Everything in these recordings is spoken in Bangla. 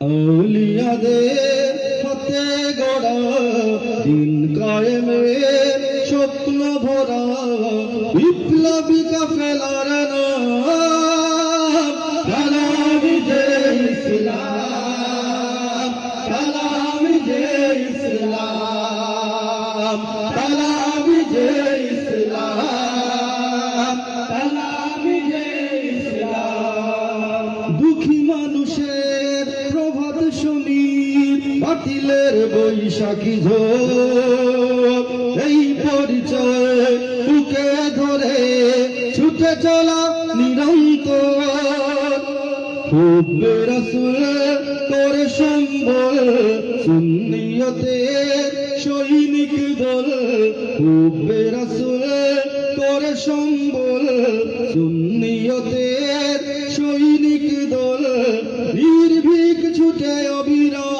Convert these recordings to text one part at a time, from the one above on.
আউলিয়াদের হাতে গড়া দিন কায়েমে স্বপ্ন ভরা বিপ্লবী কাফেলার নাম। বাতিলের বৈশাখী ঝোপ। এই পরিচয় বুকে ধরে ছুটে চলা নিরন্তর। হুব্বে রসুল তোর সম্বল, সুন্নিয়তে সৈনিক দল। হুব্বে রসুল তোর সম্বল, সুন্নিয়তে সৈনিক দল। নির্ভীক ছুটে অবিরাম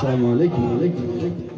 Selamun Aleyküm. Aleyküm.